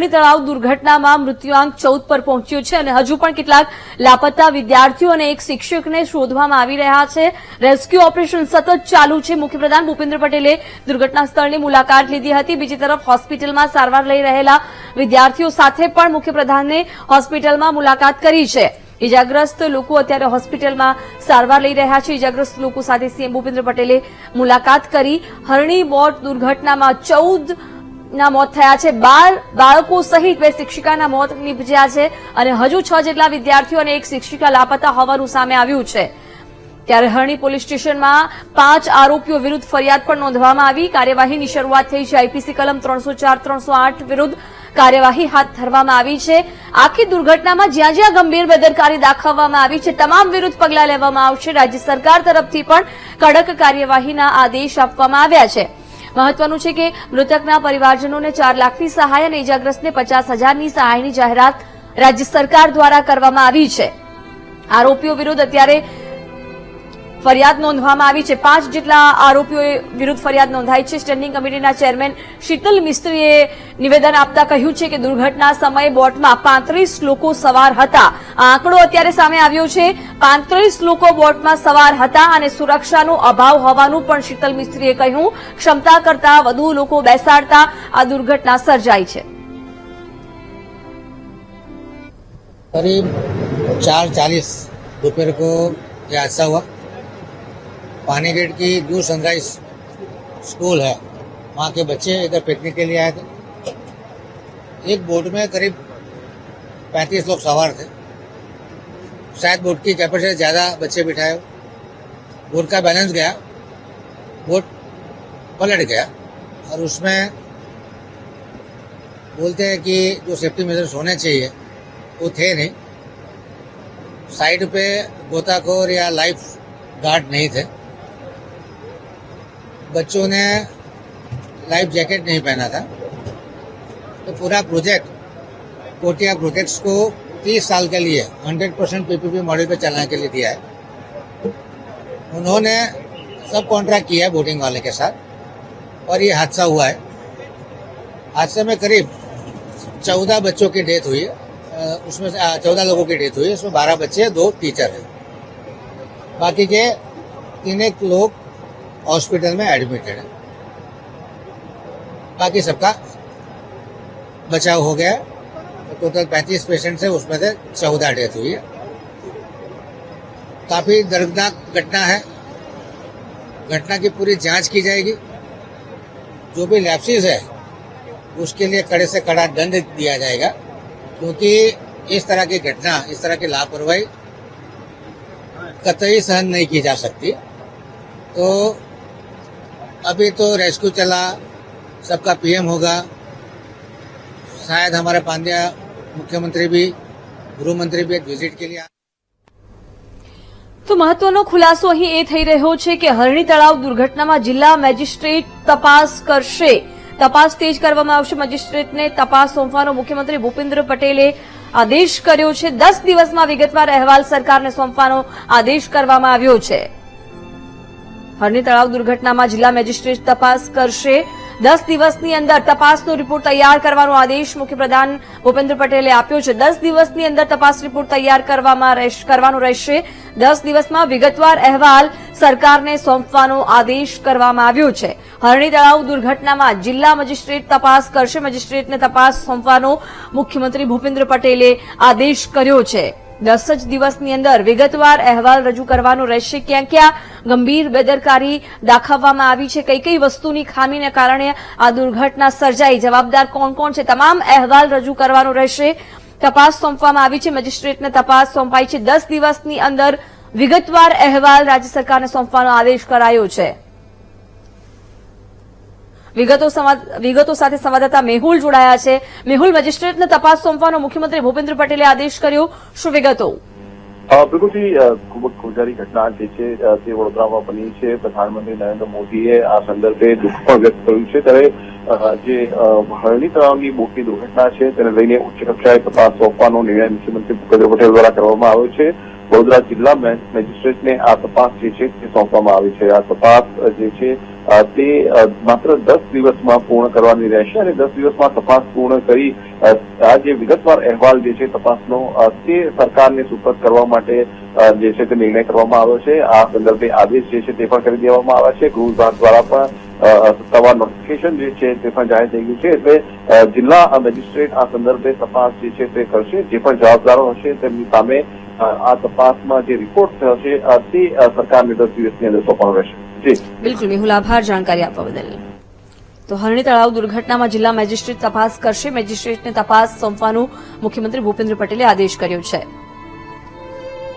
હરણી તળાવ દુર્ઘટનામાં મૃત્યુઆંક ચૌદ પર પહોંચ્યો છે અને હજુ પણ કેટલાક લાપતા વિદ્યાર્થીઓ અને એક શિક્ષકને શોધવામાં આવી રહ્યા છે. રેસ્ક્યુ ઓપરેશન સતત ચાલુ છે. મુખ્યપ્રધાન ભૂપેન્દ્ર પટેલે દુર્ઘટના સ્થળની મુલાકાત લીધી હતી. બીજી તરફ હોસ્પિટલમાં સારવાર લઈ રહેલા વિદ્યાર્થીઓ સાથે પણ મુખ્યપ્રધાને હોસ્પિટલમાં મુલાકાત કરી છે. ઇજાગ્રસ્ત લોકો અત્યારે હોસ્પિટલમાં સારવાર લઈ રહ્યા છે. ઇજાગ્રસ્ત લોકો સાથે સીએમ ભૂપેન્દ્ર પટેલે મુલાકાત કરી. હરણી બોટ દુર્ઘટનામાં ચૌદ ના મોત થયા છે. બાર બાળકો સહિત બે શિક્ષિકાના મોત નીપજ્યા છે અને હજુ છ જેટલા વિદ્યાર્થીઓ અને એક શિક્ષિકા લાપતા હોવાનું સામે આવ્યું છે. ત્યારે હરણી પોલીસ સ્ટેશનમાં પાંચ આરોપીઓ વિરુદ્ધ ફરિયાદ પણ નોંધવામાં આવી. કાર્યવાહીની શરૂઆત થઈ છે. આઈપીસી કલમ ત્રણસો ચાર, ત્રણસો આઠ વિરુદ્ધ કાર્યવાહી હાથ ધરવામાં આવી છે. આખી દુર્ઘટનામાં જ્યાં જ્યાં ગંભીર બેદરકારી દાખવવામાં આવી છે, તમામ વિરુદ્ધ પગલાં લેવામાં આવશે. રાજ્ય સરકાર તરફથી પણ કડક કાર્યવાહીના આદેશ આપવામાં આવ્યા છે. મહત્વનું છે કે મૃતકના પરિવારજનોને ચાર લાખની સહાય અને ઇજાગ્રસ્તને પચાસ હજારની સહાયની જાહેરાત રાજ્ય સરકાર દ્વારા કરવામાં આવી છે. આરોપીઓ વિરુદ્ધ અત્યારે ફરિયાદ નોંધવામાં આવી છે. પાંચ જેટલા આરોપીઓ વિરુદ્ધ ફરિયાદ નોંધાઈ છે. સ્ટેન્ડિંગ કમિટીના ચેરમેન શીતલ મિસ્ત્રીએ નિવેદન આપતા કહ્યું છે કે દુર્ઘટના સમયે બોટમાં પાંત્રીસ લોકો સવાર હતા આ આંકડો અત્યારે સામે આવ્યો છે પાંત્રીસ લોકો બોટમાં સવાર હતા અને સુરક્ષાનો અભાવ હોવાનું પણ શીતલ મિસ્ત્રીએ કહ્યું ક્ષમતા કરતા વધુ લોકો બેસાડતા આ દુર્ઘટના સર્જાઈ છે करीब चार चालीस दोपहर को ये हादसा हुआ पानी गेट की न्यू सनराइज स्कूल है वहाँ के बच्चे इधर पिकनिक के लिए आए थे एक बोट में करीब पैंतीस लोग सवार थे। शायद बोट की कैपेसिटी ज़्यादा बच्चे बिठाए। बोट का बैलेंस गया। बोट पलट गया। और उसमें बोलते हैं कि जो सेफ्टी मेजर्स होने चाहिए, वो थे नहीं। साइड पे गोताखोर या लाइफ गार्ड नहीं थे। बच्चों ने लाइफ जैकेट नहीं पहना था। तो पूरा प्रोजेक्ट कोटिया प्रोजेक्ट्स को 30 साल के लिए 100 परसेंट पीपीपी मॉडल पे चलाने के लिए दिया है। उन्होंने सब कॉन्ट्रैक्ट किया है बोटिंग वाले के साथ, और ये हादसा हुआ है। हादसे में करीब चौदह बच्चों की डेथ हुई है। उसमें चौदह लोगों की डेथ हुई है। उसमें बारह बच्चे, दो टीचर हैं। बाकी के तीन एक लोग हॉस्पिटल में एडमिटेड है। बाकी सबका बचाव हो गया। है टोटल पैंतीस पेशेंट है, उसमें से चौदह डेथ हुई है। काफ़ी दर्दनाक घटना है। घटना की पूरी जाँच की जाएगी। जो भी लैप्सिस है, उसके लिए कड़े से कड़ा दंड दिया जाएगा, क्योंकि इस तरह की घटना, इस तरह की लापरवाही कतई सहन नहीं की जा सकती। तो अभी तो रेस्क्यू चला, सबका पीएम होगा शायद हमारे पांड्या मुख्यमंत्री भी गृह मंत्री भी एक विजिट के लिए आ- તો મહત્વનો ખુલાસો અહીં એ થઈ રહ્યો છે કે હરણી તળાવ દુર્ઘટનામાં જિલ્લા મેજિસ્ટ્રેટ તપાસ કરશે તપાસ તેજ કરવામાં આવશે મેજિસ્ટ્રેટને તપાસ સોંપવાનો મુખ્યમંત્રી ભૂપેન્દ્ર પટેલે આદેશ કર્યો છે દસ દિવસમાં વિગતવાર અહેવાલ સરકારને સોંપવાનો આદેશ કરવામાં આવ્યો છે હરણી તળાવ દુર્ઘટનામાં જિલ્લા મેજિસ્ટ્રેટ તપાસ કરશે દસ દિવસની અંદર તપાસનો રિપોર્ટ તૈયાર કરવાનો આદેશ મુખ્યપ્રધાન ભૂપેન્દ્ર પટેલે આપ્યો છે. દસ દિવસની અંદર તપાસ રિપોર્ટ તૈયાર કરવામાં કરવાનો રહેશે. દસ દિવસમાં વિગતવાર અહેવાલ સરકારને સોંપવાનો આદેશ કરવામાં આવ્યો છે. હરણી તળાવ દુર્ઘટનામાં જિલ્લા મજિસ્ટ્રેટ તપાસ કરશે. મજિસ્ટ્રેટને તપાસ સોંપવાનો મુખ્યમંત્રી ભૂપેન્દ્ર પટેલે આદેશ કર્યો છે. દસ જ દિવસની અંદર વિગતવાર અહેવાલ રજૂ કરવાનો રહેશે. ક્યાં ક્યાં ગંભીર બેદરકારી દાખવવામાં આવી છે, કઈ કઈ વસ્તુની ખામીને કારણે આ દુર્ઘટના સર્જાઈ, જવાબદાર કોણ કોણ છે, તમામ અહેવાલ રજૂ કરવાનો રહેશે. તપાસ સોંપવામાં આવી છે, મેજિસ્ટ્રેટને તપાસ સોંપાઈ છે. દસ દિવસની અંદર વિગતવાર અહેવાલ રાજ્ય સરકારને સોંપવાનો આદેશ કરાયો છે. વિગતો સાથે સંવાદદાતા મેહુલ જોડાયા છે. મેહુલ, મેજિસ્ટ્રેટને તપાસ સોંપવાનો મુખ્યમંત્રી ભૂપેન્દ્ર પટેલે આદેશ કર્યો. શું વિગતો? બિલકુલથી ખૂબ જ ખોજારી ઘટના જે છે તે વડોદરામાં બની છે. પ્રધાનમંત્રી નરેન્દ્ર મોદીએ આ સંદર્ભે દુઃખ પણ વ્યક્ત કર્યું છે. ત્યારે જે હરણી તળાવની બોટની દુર્ઘટના છે, તેને લઈને ઉચ્ચ કક્ષાએ તપાસ સોંપવાનો નિર્ણય મુખ્યમંત્રી ભૂપેન્દ્ર પટેલ દ્વારા કરવામાં આવ્યો છે. વડોદરા જિલ્લા મેજિસ્ટ્રેટને આ તપાસ જે છે, તે સોંપવામાં આવી છે. આ તપાસ જે છે તે માત્ર દસ દિવસમાં પૂર્ણ કરવાની રહેશે અને દસ દિવસમાં તપાસ પૂર્ણ કરી આ જે વિગતવાર અહેવાલ જે છે તપાસનો તે સરકારને સુપ્રત કરવા માટે જે છે તે નિર્ણય કરવામાં આવ્યો છે. આ સંદર્ભે આદેશ જે છે તે પણ કરી દેવામાં આવ્યા છે. ગૃહ વિભાગ દ્વારા પણ સત્તાવાર નોટિફિકેશન જે છે તે પણ જાહેર થઈ ગયું છે. એટલે જિલ્લા મેજિસ્ટ્રેટ આ સંદર્ભે તપાસ જે છે તે કરશે. જે પણ જવાબદારો હશે તેમની સામે આ તપાસમાં જે રિપોર્ટ થશે તે સરકારને દસ દિવસની અંદર સોંપવાનો રહેશે. બિલકુલ મેહુલ આભાર જાણકારી આપવા બદલ. તો હરણી તળાવ દુર્ઘટનામાં જિલ્લા મેજિસ્ટ્રેટ તપાસ કરશે. મેજિસ્ટ્રેટને તપાસ સોંપવાનું મુખ્યમંત્રી ભૂપેન્દ્ર પટેલે આદેશ કર્યો છે.